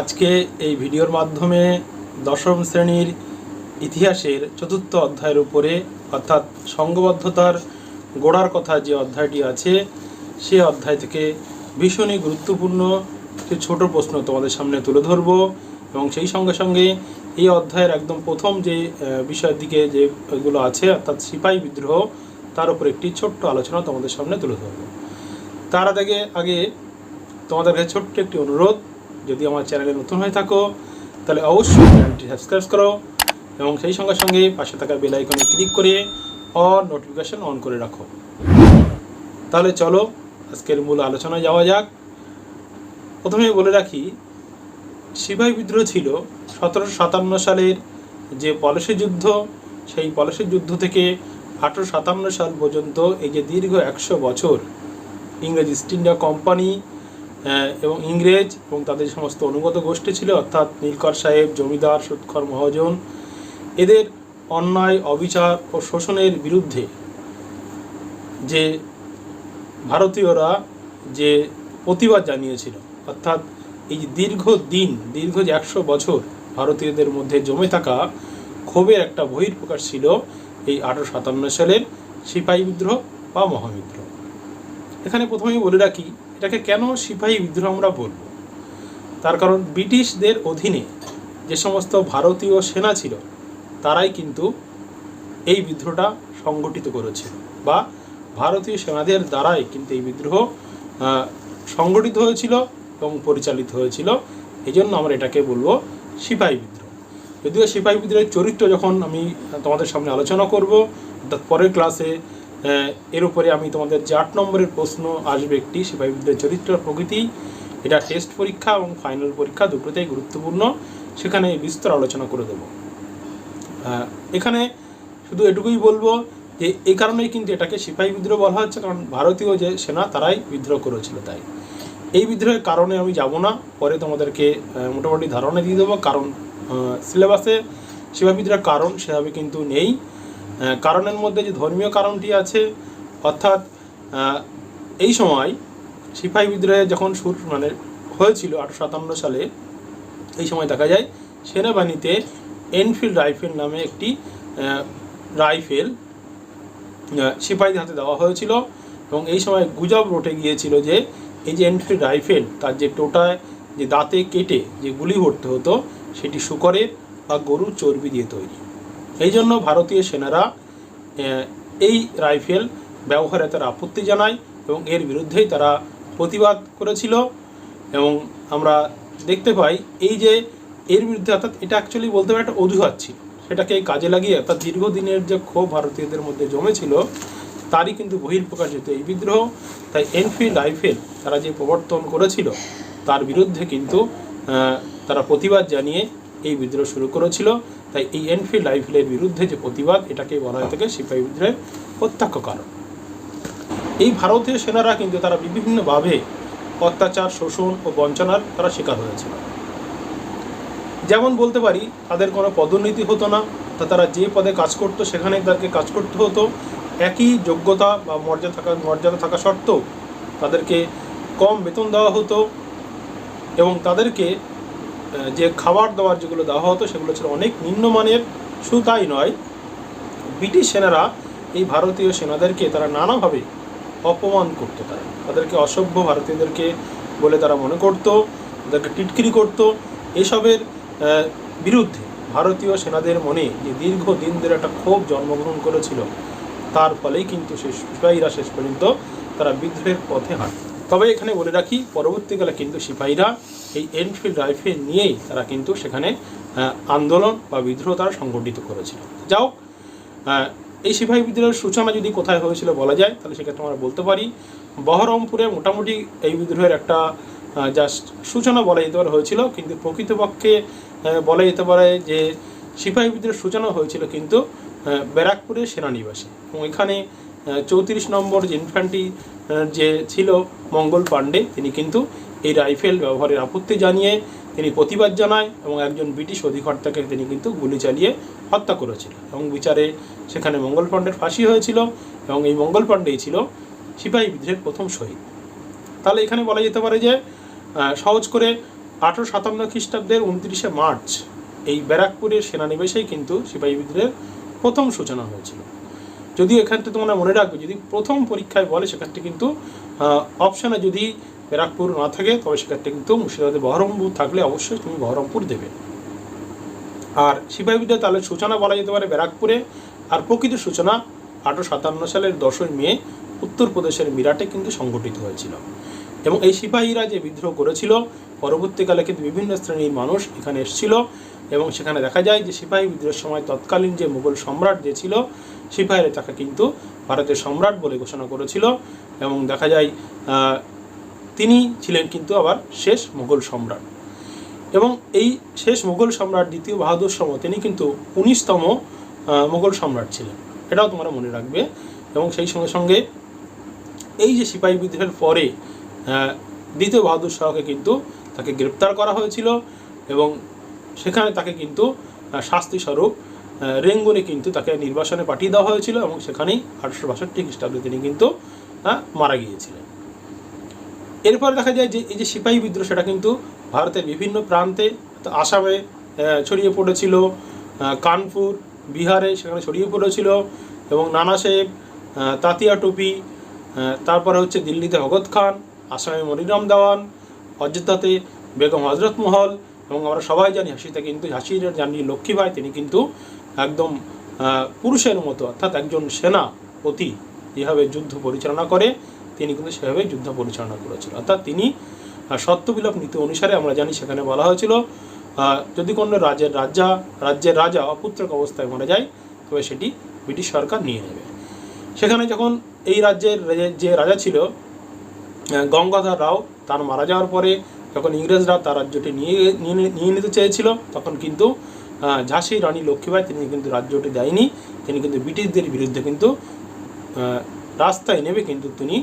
আজকে এই ভিডিওর মাধ্যমে দশম শ্রেণির ইতিহাসের চতুর্থ অধ্যায়ের উপরে, অর্থাৎ সংঘবদ্ধতার গোড়ার কথা যে অধ্যায়টি আছে, সে অধ্যায় থেকে ভীষণই গুরুত্বপূর্ণ একটি ছোট প্রশ্ন তোমাদের সামনে তুলে ধরব এবং সেই সঙ্গে সঙ্গে এই অধ্যায়ের একদম প্রথম যে বিষয়ের দিকে যে এগুলো আছে, অর্থাৎ সিপাহী বিদ্রোহ, তার উপর একটি ছোট্ট আলোচনা তোমাদের সামনে তুলে ধরব। তার আগে আগে তোমাদের কাছে ছোট্ট একটি অনুরোধ যদি আমার চ্যানেলে নতুন হয়ে থাকো, তাহলে অবশ্যই চ্যানেলটি সাবস্ক্রাইব করো এবং সেই সঙ্গে সঙ্গে পাশে থাকা বেল আইকনে ক্লিক করে অল নোটিফিকেশন অন করে রাখো। তাহলে চলো, আজকের মূল আলোচনায় যাওয়া যাক। প্রথমে বলে রাখি, সিপাহী বিদ্রোহ ছিল সতেরোশো সাতান্ন সালের যে পলাশী যুদ্ধ, সেই পলাশী যুদ্ধ থেকে আঠারোশো সাতান্ন সাল পর্যন্ত এই যে দীর্ঘ একশো বছর ইংরেজ ইস্ট ইন্ডিয়া কোম্পানি এবং ইংরেজ এবং তাদের সমস্ত অনুগত গোষ্ঠী ছিল, অর্থাৎ নীলকর সাহেব, জমিদার সুৎখর মহাজন, এদের অন্যায়, অবিচার ও শোষণের বিরুদ্ধে যে ভারতীয়রা যে প্রতিবাদ জানিয়েছিল, অর্থাৎ এই যে দীর্ঘ দিন, দীর্ঘ যে একশো বছর ভারতীয়দের মধ্যে জমে থাকা ক্ষোভের একটা বহির্প্রকাশ ছিল এই আঠারোশো সাতান্ন সালের সিপাহী বিদ্রোহ বা মহাবিদ্রোহ। এখানে প্রথমেই বলে রাখি এটাকে কেন সিপাহী বিদ্রোহ আমরা বলব তার কারণ ব্রিটিশদের অধীনে যে সমস্ত ভারতীয় সেনা ছিল, তারাই কিন্তু এই বিদ্রোহটা সংগঠিত করেছিল বা ভারতীয় সেনাদের দ্বারাই কিন্তু এই বিদ্রোহ সংগঠিত হয়েছিল এবং পরিচালিত হয়েছিল। এই জন্য আমরা এটাকে বলব সিপাহী বিদ্রোহ। যদিও সিপাহী বিদ্রোহের চরিত্র যখন আমি তোমাদের সামনে আলোচনা করব, অর্থাৎ পরের ক্লাসে এর উপরে আমি তোমাদের যে আট নম্বরের প্রশ্ন আসবে একটি সিপাহী বিদ্রোহের চরিত্র প্রকৃতি। এটা টেস্ট পরীক্ষা এবং ফাইনাল পরীক্ষা দুটোতেই গুরুত্বপূর্ণ। সেখানে বিস্তর আলোচনা করে দেবো। এখানে শুধু এটুকুই বলব যে এই কারণেই কিন্তু এটাকে সিপাহী বিদ্রোহ বলা হচ্ছে, কারণ ভারতীয় যে সেনা, তারাই বিদ্রোহ করেছিল তাই। এই বিদ্রোহের কারণে আমি যাব না, পরে তোমাদেরকে মোটামুটি ধারণা দিয়ে দেবো। কারণ সিলেবাসে সিপাহী বিদ্রোহের কারণ সেভাবে কিন্তু নেই। কারণের মধ্যে যে ধর্মীয় কারণটি আছে, অর্থাৎ এই সময় সিপাহী বিদ্রোহে যখন সুর মানে হয়েছিল আঠারোশো সাতান্ন সালে, এই সময় দেখা যায় সেনাবাহিনীতে এনফিল্ড রাইফেল নামে একটি রাইফেল সিপাহীদের হাতে দেওয়া হয়েছিল এবং এই সময় গুজব রটে গিয়েছিল যে এই যে এনফিল্ড রাইফেল, তার যে টোটায় যে দাঁতে কেটে যে গুলি ভরতে হতো, সেটি শুকরের বা গরুর চর্বি দিয়ে তৈরি। এই জন্য ভারতীয় সেনারা এই রাইফেল ব্যবহারে তারা আপত্তি জানায় এবং এর বিরুদ্ধেই তারা প্রতিবাদ করেছিল। এবং আমরা দেখতে পাই, এই যে এর বিরুদ্ধে অর্থাৎ এটা অ্যাকচুয়ালি বলতে পারি একটা অজুহাত ছিল। সেটাকে কাজে লাগিয়ে অর্থাৎ দীর্ঘদিনের যে ক্ষোভ ভারতীয়দের মধ্যে জমেছিল, তারই কিন্তু বহির্প্রকাশিত এই বিদ্রোহ। তাই এনফিল্ড রাইফেল তারা যে প্রবর্তন করেছিল, তার বিরুদ্ধে কিন্তু তারা প্রতিবাদ জানিয়ে এই বিদ্রোহ শুরু করেছিল। তাই এই এনফিল্ড রাইফেলের বিরুদ্ধে যে প্রতিবাদ এটাকে বলা হয়ে থাকে সিপাহী বিদ্রোহের প্রত্যক্ষ কারণ। এই ভারতীয় সেনারা কিন্তু তারা বিভিন্নভাবে অত্যাচার, শোষণ ও বঞ্চনার তারা শিকার হয়েছিল। যেমন বলতে পারি, তাদের কোনো পদোন্নতি হতো না, তা তারা যে পদে কাজ করতো, সেখানে তাদেরকে কাজ করতে হতো। একই যোগ্যতা বা মর্যাদা থাকা মর্যাদা থাকা সত্ত্বেও তাদেরকে কম বেতন দেওয়া হতো এবং তাদেরকে যে খাবার দাবার যেগুলো দেওয়া হতো সেগুলো ছিল অনেক নিম্নমানের, শুধু তাই নয়, ব্রিটিশ সেনারা এই ভারতীয় সেনাদেরকে তারা নানাভাবে অপমান করত তারা। তাদেরকে অসভ্য ভারতীয়দেরকে বলে তারা মনে করতো, তাদেরকে টিটকিরি করতো। এসবের বিরুদ্ধে ভারতীয় সেনাদের মনে যে দীর্ঘ দিন ধরে একটা ক্ষোভ জন্মগ্রহণ করেছিল, তার ফলেই কিন্তু শেষ সিপাহীরা শেষ পর্যন্ত তারা বিদ্রোহের পথে হাঁট তবে এখানে বলে রাখি, পরবর্তীকালে কিন্তু সিপাহীরা এই এনফিল্ড রাইফেল নিয়েই তারা কিন্তু সেখানে আন্দোলন বা বিদ্রোহ তারা সংগঠিত করেছিল। যাও এই সিপাহী বিদ্রোহের সূচনা যদি কোথায় হয়েছিল বলা যায়, তাহলে সেক্ষেত্রে আমরা বলতে পারি, বহরমপুরে মোটামুটি এই বিদ্রোহের একটা জাস্ট সূচনা বলা যেতে পারে হয়েছিল, কিন্তু প্রকৃতপক্ষে বলা যেতে পারে যে সিপাহী বিদ্রোহের সূচনা হয়েছিল কিন্তু ব্যারাকপুরের সেনানিবাসে। এবং এখানে চৌত্রিশ নম্বর যে ইনফ্যান্ট্রি যে ছিল মঙ্গল পাণ্ডে, তিনি কিন্তু এই রাইফেল ব্যবহারের আপত্তি জানিয়ে তিনি প্রতিবাদ জানায় এবং একজন ব্রিটিশ অধিকর্তাকে তিনি কিন্তু গুলি চালিয়ে হত্যা করেছিল এবং বিচারে সেখানে মঙ্গল পাণ্ডের ফাঁসি হয়েছিল এবং এই মঙ্গল পাণ্ডেই ছিল সিপাহী বিদ্রোহের প্রথম শহীদ। তাহলে এখানে বলা যেতে পারে যে সহজ করে আঠারো সাতান্ন খ্রিস্টাব্দের উনত্রিশে মার্চ এই ব্যারাকপুরের সেনানিবেশেই কিন্তু সিপাহী বিদ্রোহের প্রথম সূচনা হয়েছিল। যদিও এখানটা তোমরা মনে রাখবে, যদি প্রথম পরীক্ষায় বলে সেক্ষেত্রে কিন্তু অপশানে যদি ব্যারাকপুর না থাকে, তবে সেক্ষেত্রে কিন্তু মুর্শিদাবাদে বহরমপুর থাকলে অবশ্যই তুমি বহরমপুর দেবে। আর সিপাহী বিদ্যা তাহলে সূচনা বলা যেতে পারে ব্যারাকপুরে। আর প্রকৃত সূচনা আঠারোশো সাতান্ন সালের দশই মে, উত্তরপ্রদেশের মিরাটে কিন্তু সংগঠিত হয়েছিল। এবং এই সিপাহীরা যে বিদ্রোহ করেছিল, পরবর্তীকালে কিন্তু বিভিন্ন শ্রেণির মানুষ এখানে এসেছিল। এবং সেখানে দেখা যায় যে, সিপাহী বিদ্রোহের সময় তৎকালীন যে মুঘল সম্রাট যে ছিল সিপাহীরা তাকে কিন্তু ভারতের সম্রাট বলে ঘোষণা করেছিল এবং দেখা যায় তিনি ছিলেন কিন্তু আবার শেষ মুঘল সম্রাট। এবং এই শেষ মুঘল সম্রাট, দ্বিতীয় বাহাদুর সম তিনি কিন্তু উনিশতম মুঘল সম্রাট ছিলেন। এটাও তোমরা মনে রাখবে। এবং সেই সঙ্গে সঙ্গে এই যে সিপাহী বিদ্রোহের পরে দ্বিতীয় বাহাদুর শাহকে কিন্তু তাকে গ্রেপ্তার করা হয়েছিল এবং সেখানে তাকে কিন্তু শাস্তিস্বরূপ রেঙ্গুনে কিন্তু তাকে নির্বাসনে পাঠিয়ে দেওয়া হয়েছিল এবং সেখানেই আঠারোশো বাষট্টি খ্রিস্টাব্দে তিনি কিন্তু মারা গিয়েছিলেন। এরপর দেখা যায় যে এই যে সিপাহী বিদ্রোহ, সেটা কিন্তু ভারতের বিভিন্ন প্রান্তে আসামে ছড়িয়ে পড়েছিল। কানপুর, বিহারে সেখানে ছড়িয়ে পড়েছিল এবং নানা সাহেব তাতিয়া টুপি তারপরে হচ্ছে দিল্লিতে ভগৎ খান, আসামে মনিরাম দেওয়ান, অযোধ্যাতে বেগম হজরত মহল এবং আমরা সবাই জানি হাসিতে কিন্তু হাসির জানি লক্ষ্মীবাই তিনি কিন্তু একদম পুরুষের মতো, অর্থাৎ একজন সেনাপতি যেভাবে যুদ্ধ পরিচালনা করে, তিনি কিন্তু সেভাবে যুদ্ধ পরিচালনা করেছিল। অর্থাৎ তিনি সত্যবিলোপ নীতি অনুসারে আমরা জানি সেখানে বলা হয়েছিল যদি কোনো রাজ্যের রাজা রাজ্যের রাজা অপুত্রক অবস্থায় মারা যায়, তবে সেটি ব্রিটিশ সরকার নিয়ে নেবে। সেখানে যখন এই রাজ্যের যে রাজা ছিল গঙ্গাধর রাও তার মারা যাওয়ার পরে, যখন ইংরেজরা তার রাজ্যটি নিয়ে নিয়ে নিতে চেয়েছিল, তখন কিন্তু ঝাঁসি রানী লক্ষ্মীবাই তিনি কিন্তু রাজ্যটি দেয়নি। তিনি কিন্তু ব্রিটিশদের বিরুদ্ধে কিন্তু রাস্তায় নেমে কিন্তু তিনি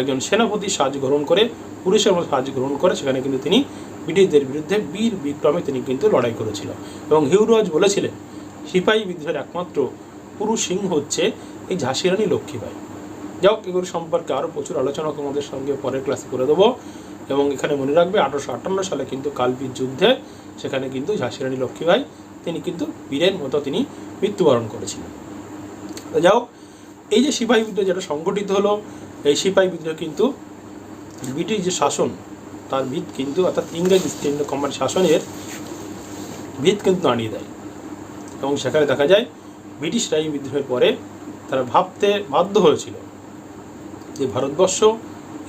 একজন সেনাপতির সাহায্য গ্রহণ করে, পুরুষের মতো সাহায্য গ্রহণ করে, সেখানে কিন্তু তিনি ব্রিটিশদের বিরুদ্ধে বীর বিক্রমে তিনি কিন্তু লড়াই করেছিল। এবং হিউরোজ বলেছিলেন, সিপাহী বিদ্রোহের একমাত্র পুরুষ সিংহ হচ্ছে এই ঝাঁসি রানী লক্ষ্মীবাই যাও এগুলো সম্পর্কে আরও প্রচুর আলোচনা তোমাদের সঙ্গে পরের ক্লাসে করে দেবো। এবং এখানে মনে রাখবে, আঠারোশো আটান্ন সালে কিন্তু কালবীর যুদ্ধে সেখানে কিন্তু ঝাঁসি রানী লক্ষ্মীবাই তিনি কিন্তু বীরের মতো তিনি মৃত্যুবরণ করেছিলেন। তো হোক, এই যে সিপাহী বিদ্রোহ যেটা সংগঠিত হলো, এই সিপাহী বিদ্রোহ কিন্তু ব্রিটিশ যে শাসন, তার ভিত কিন্তু অর্থাৎ ইংরেজ ইস্ট ইন্ডিয়া কোম্পানি শাসনের ভিত কিন্তু নাড়িয়ে দেয়। এবং সেখানে দেখা যায়, ব্রিটিশরা এই বিদ্রোহের পরে তারা ভাবতে বাধ্য হয়েছিল যে ভারতবর্ষ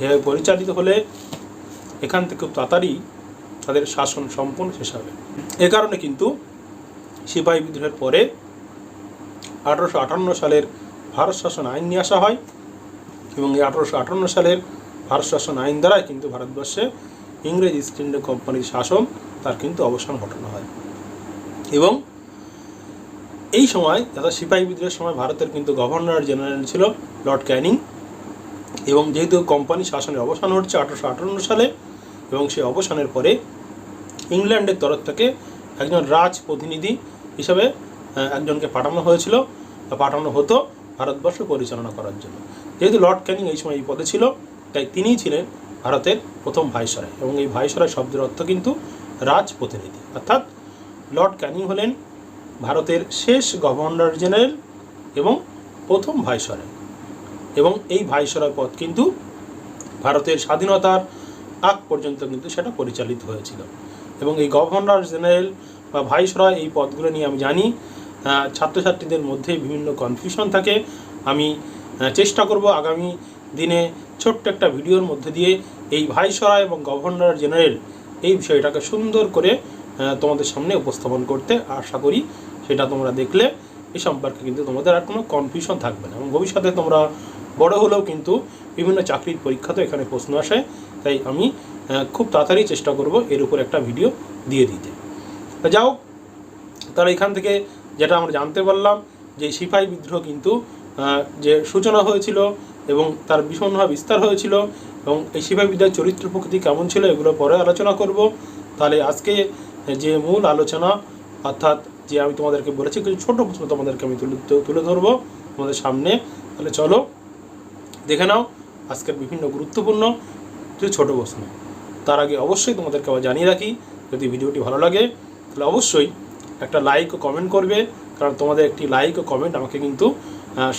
এভাবে পরিচালিত হলে এখান থেকে খুব তাড়াতাড়ি তাদের শাসন সম্পূর্ণ শেষ হবে। এ কারণে কিন্তু সিপাহী বিদ্রোহের পরে আঠারোশো আটান্ন সালের ভারত শাসন আইন নিয়ে আসা হয় এবং এই আঠারোশো আটান্ন সালের ভারত শাসন আইন দ্বারাই কিন্তু ভারতবর্ষে ইংরেজ ইস্ট ইন্ডিয়া কোম্পানির শাসন তার কিন্তু অবসান ঘটানো হয়। এবং এই সময় তথা সিপাহী বিদ্রোহের সময় ভারতের কিন্তু গভর্নর জেনারেল ছিল লর্ড ক্যানিং এবং যেহেতু কোম্পানি শাসনের অবসান হচ্ছে আঠারোশো আটান্ন সালে এবং সেই অবসানের পরে ইংল্যান্ডের তরফ থেকে একজন রাজ প্রতিনিধি হিসাবে একজনকে পাঠানো হয়েছিল। বা পাঠানো হতো ভারতবর্ষ পরিচালনা করার জন্য। যেহেতু লর্ড ক্যানিং এই সময় এই পদে ছিল, তাই তিনিই ছিলেন ভারতের প্রথম ভাইসরায়। এবং এই ভাইসরায় শব্দের অর্থ কিন্তু রাজ প্রতিনিধি অর্থাৎ লর্ড ক্যানিং হলেন ভারতের শেষ গভর্নর জেনারেল এবং প্রথম ভাইসরায়। এবং এই ভাইসরয় পদ কিন্তু ভারতের স্বাধীনতার আগ পর্যন্ত কিন্তু সেটা পরিচালিত হয়েছিল। এবং এই গভর্নর জেনারেল বা ভাইসরয় এই পদগুলো নিয়ে আমি জানি ছাত্রছাত্রীদের মধ্যে বিভিন্ন কনফিউশন থাকে। আমি চেষ্টা করব আগামী দিনে ছোট্ট একটা ভিডিওর মধ্যে দিয়ে এই ভাইসরয় এবং গভর্নর জেনারেল এই বিষয়টাকে সুন্দর করে তোমাদের সামনে উপস্থাপন করতে আশা করি সেটা তোমরা দেখলে। এই সম্পর্কে কিন্তু তোমাদের আর কোনো কনফিউশন থাকবে না এবং ভবিষ্যতে তোমরা বড় হলেও কিন্তু বিভিন্ন চাকরির পরীক্ষাতে এখানে প্রশ্ন আসে। তাই আমি খুব তাড়াতাড়ি চেষ্টা করব এর উপর একটা ভিডিও দিয়ে দিতে। তা যাও তাহলে এখান থেকে যেটা আমরা জানতে পারলাম যে সিপাহী বিদ্রোহ কিন্তু যে সূচনা হয়েছিল এবং তার ভীষণভাবে বিস্তার হয়েছিল এবং এই সিপাহী বিদ্রোহের চরিত্র প্রকৃতি কেমন ছিল এগুলো পরে আলোচনা করব। তাহলে আজকে যে মূল আলোচনা, অর্থাৎ যে আমি তোমাদেরকে বলেছি, কিছু ছোটো প্রশ্ন তোমাদেরকে আমি তুলে তুলে ধরবো তোমাদের সামনে। তাহলে চলো, দেখে নাও আজকের বিভিন্ন গুরুত্বপূর্ণ কিছু ছোট প্রশ্ন। তার আগে অবশ্যই তোমাদেরকে আবার জানিয়ে রাখি, যদি ভিডিওটি ভালো লাগে তাহলে অবশ্যই একটা লাইক ও কমেন্ট করবে, কারণ তোমাদের একটি লাইক ও কমেন্ট আমাকে কিন্তু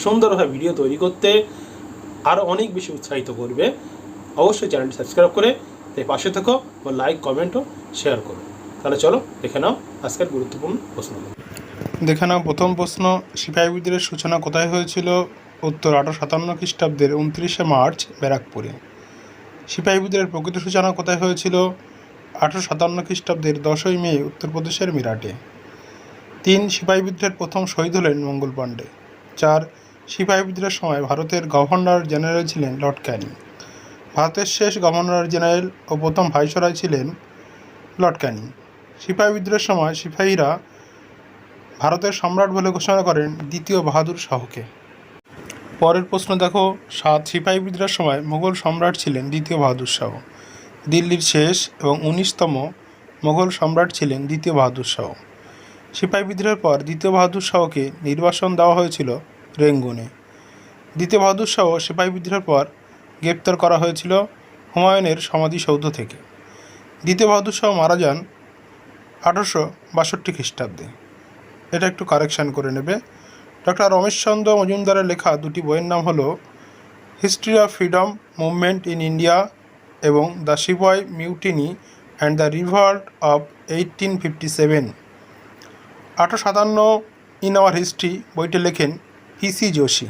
সুন্দরভাবে ভিডিও তৈরি করতে আরও অনেক বেশি উৎসাহিত করবে। অবশ্যই চ্যানেলটি সাবস্ক্রাইব করে তাই পাশে থেকো ও লাইক কমেন্টও শেয়ার করো। তাহলে চলো দেখে নাও আজকের গুরুত্বপূর্ণ প্রশ্ন দেখে নাও প্রথম প্রশ্ন, সিপাহী বিদ্রোহের সূচনা কোথায় হয়েছিল? উত্তর আঠারো সাতান্ন খ্রিস্টাব্দের উনত্রিশে মার্চ ব্যারাকপুরে। সিপাহী বিদ্রোহের প্রকৃত সূচনা কোথায় হয়েছিল? আঠারো সাতান্ন খ্রিস্টাব্দের দশই মে উত্তরপ্রদেশের মিরাটে। তিন সিপাহী বিদ্রোহের প্রথম শহীদ হলেন মঙ্গল পাণ্ডে। চার সিপাহী বিদ্রোহের সময় ভারতের গভর্নর জেনারেল ছিলেন লর্ড ক্যানিং। ভারতের শেষ গভর্নর জেনারেল ও প্রথম ভাইসরয় ছিলেন লর্ড ক্যানিং। সিপাহী বিদ্রোহের সময় সিপাহীরা ভারতের সম্রাট বলে ঘোষণা করেন দ্বিতীয় বাহাদুর শাহকে। পরের প্রশ্ন দেখো, সাত সিপাহী বিদ্রোহের সময় মুঘল সম্রাট ছিলেন দ্বিতীয় বাহাদুর শাহ। দিল্লির শেষ এবং উনিশতম মুঘল সম্রাট ছিলেন দ্বিতীয় বাহাদুর শাহ। সিপাহী বিদ্রোহের পর দ্বিতীয় বাহাদুর শাহকে নির্বাসন দেওয়া হয়েছিল রেঙ্গুনে। দ্বিতীয় বাহাদুর শাহ সিপাহী বিদ্রোহের পর গ্রেপ্তার করা হয়েছিল হুমায়ুনের সমাধিসৌধ থেকে। দ্বিতীয় বাহাদুর শাহ মারা যান আঠারোশো বাষট্টি খ্রিস্টাব্দে। এটা একটু কারেকশান করে নেবে। ডক্টর রমেশচন্দ্র মজুমদারের লেখা দুটি বইয়ের নাম হলো history of freedom movement in India এবং the sepoy mutiny and the revolt of eighteen fifty seven. আঠারো সাতান্ন ইন আওয়ার হিস্ট্রি বইটি লেখেন পিসি যোশী।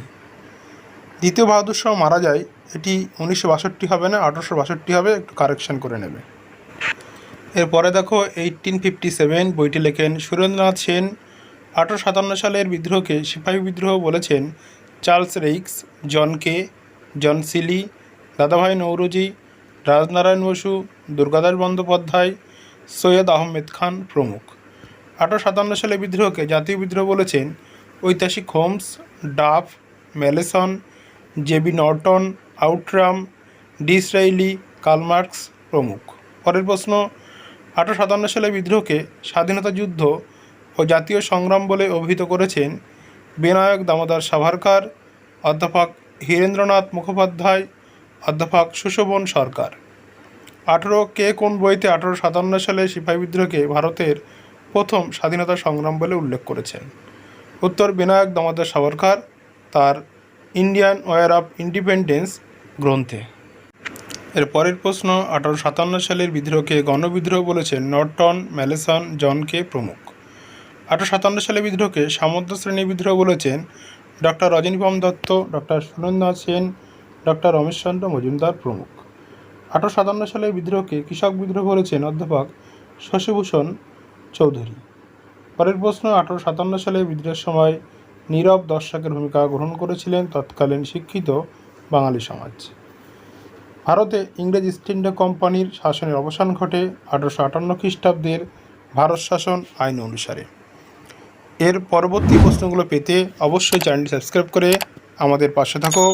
দ্বিতীয় বাহাদুর শাহ মারা যায়, এটি উনিশশো বাষট্টি হবে না, আঠারোশো বাষট্টি হবে, একটু কারেকশান করে নেবে। এরপরে দেখো এইটিন ফিফটি সেভেন বইটি লেখেন সুরেন্দ্রনাথ সেন। আঠারো সাতান্ন সালের বিদ্রোহকে সিপাহী বিদ্রোহ বলেছেন চার্লস রেইক্স জন কে, জন সিলি, দাদাভাই নৌরুজি রাজনারায়ণ বসু, দুর্গাদাস বন্দ্যোপাধ্যায়, সৈয়দ আহমেদ খান প্রমুখ। আঠারো সাতান্ন সালে বিদ্রোহকে জাতীয় বিদ্রোহ বলেছেন ঐতিহাসিক Holmes, Duff, Malleson JB Norton, Outram Disraeli Karl Marx প্রমুখ। পরের প্রশ্ন আঠারো সাতান্ন সালে বিদ্রোহকে স্বাধীনতা যুদ্ধ ও জাতীয় সংগ্রাম বলে অভিহিত করেছেন বিনায়ক দামোদর সাভারকার, অধ্যাপক হীরেন্দ্রনাথ মুখোপাধ্যায় অধ্যাপক সুশোভন সরকার। আঠেরো কে কোন বইতে আঠারো সাতান্ন সালে সিপাহী বিদ্রোহকে ভারতের প্রথম স্বাধীনতা সংগ্রাম বলে উল্লেখ করেছেন। উত্তর বিনায়ক দামোদর সাভারকার তার ইন্ডিয়ান ওয়ার অফ ইন্ডিপেন্ডেন্স গ্রন্থে। এর পরের প্রশ্ন, আঠারো সাতান্ন সালের বিদ্রোহকে গণবিদ্রোহ বলেছেন নর্টন, ম্যালেসন, জন কে প্রমুখ। আঠারো সাতান্ন সালে বিদ্রোহকে সামন্ত শ্রেণি বিদ্রোহ বলেছেন doctor Rajani Palme Dutt, doctor Surendranath Sen doctor Rameshchandra Majumdar প্রমুখ। আঠারো সাতান্ন সালের বিদ্রোহকে কৃষক বিদ্রোহ করেছেন অধ্যাপক শশীভূষণ চৌধুরী। পরের প্রশ্ন আঠারো সাতান্ন সালে বিদ্রোহের সময় নীরব দর্শকের ভূমিকা গ্রহণ করেছিলেন তৎকালীন শিক্ষিত বাঙালি সমাজ। ভারতে ইংরেজ ইস্ট ইন্ডিয়া কোম্পানির শাসনের অবসান ঘটে আঠারোশো আটান্ন খ্রিস্টাব্দের ভারত শাসন আইন অনুসারে। এর পরবর্তী প্রশ্নগুলো পেতে অবশ্যই চ্যানেলটি সাবস্ক্রাইব করে আমাদের পাশে থাকো।